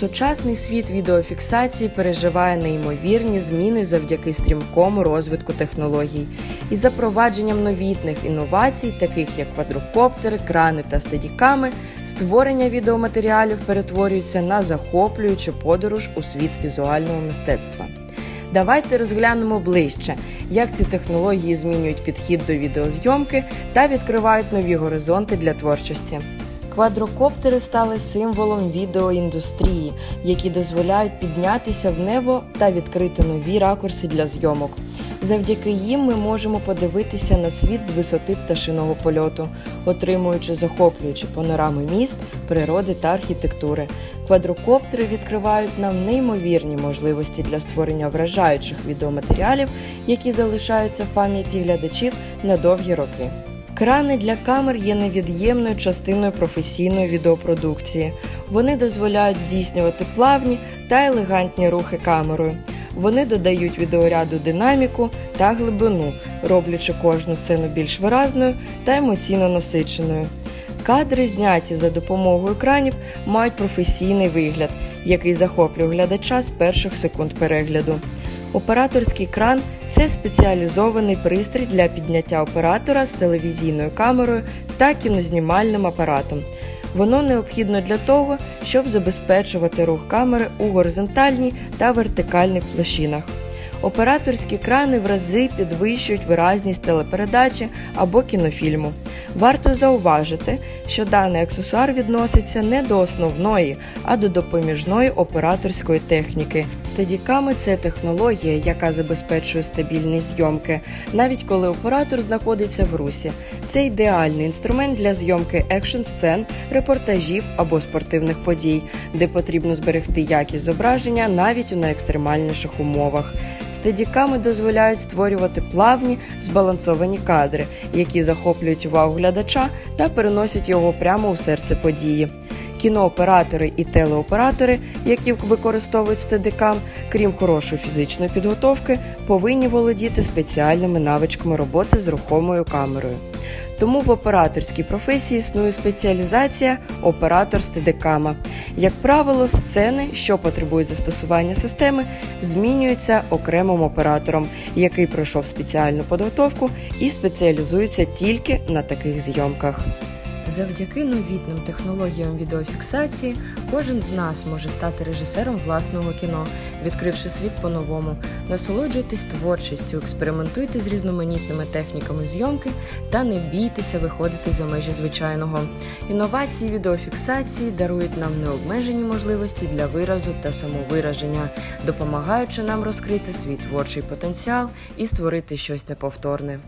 Сучасний світ відеофіксації переживає неймовірні зміни завдяки стрімкому розвитку технологій і запровадженням новітних інновацій, таких як квадрокоптери, крани та стедіками, створення відеоматеріалів перетворюється на захоплюючу подорож у світ візуального мистецтва. Давайте розглянемо ближче, як ці технології змінюють підхід до відеозйомки та відкривають нові горизонти для творчості. Квадрокоптери стали символом відеоіндустрії, які дозволяють піднятися в небо та відкрити нові ракурси для зйомок. Завдяки їм ми можемо подивитися на світ з висоти пташиного польоту, отримуючи захоплюючі панорами міст, природи та архітектури. Квадрокоптери відкривають нам неймовірні можливості для створення вражаючих відеоматеріалів, які залишаються в пам'яті глядачів на довгі роки. Крани для камер є невід'ємною частиною професійної відеопродукції. Вони дозволяють здійснювати плавні та елегантні рухи камерою. Вони додають відеоряду динаміку та глибину, роблячи кожну сцену більш виразною та емоційно насиченою. Кадри, зняті за допомогою екранів, мають професійний вигляд, який захоплює глядача з перших секунд перегляду. Операторський кран це спеціалізований пристрій для підняття оператора з телевізійною камерою та кінознімальним апаратом. Воно необхідно для того, щоб забезпечувати рух камери у горизонтальній та вертикальних площинах. Операторські крани в рази підвищують виразність телепередачі або кінофільму. Варто зауважити, що даний аксесуар відноситься не до основної, а до допоміжної операторської техніки. Стедіками це технологія, яка забезпечує стабільність зйомки, навіть коли оператор знаходиться в русі. Це ідеальний інструмент для зйомки екшн сцен, репортажів або спортивних подій, де потрібно зберегти якість зображення навіть у найекстремальніших умовах. Стедіками дозволяють створювати плавні збалансовані кадри, які захоплюють увагу глядача та переносять його прямо у серце події. Кінооператори і телеоператори, які використовують стедикам, крім хорошої фізичної підготовки, повинні володіти спеціальними навичками роботи з рухомою камерою. Тому в операторській професії існує спеціалізація оператор стедикама. Як правило, сцени, що потребують застосування системи, змінюються окремим оператором, який пройшов спеціальну підготовку і спеціалізується тільки на таких зйомках. Завдяки новітним технологіям відеофіксації кожен з нас може стати режисером власного кіно, відкривши світ по-новому. Насолоджуйтесь творчістю, експериментуйте з різноманітними техніками зйомки та не бійтеся виходити за межі звичайного. Інновації відеофіксації дарують нам необмежені можливості для виразу та самовираження, допомагаючи нам розкрити свій творчий потенціал і створити щось неповторне.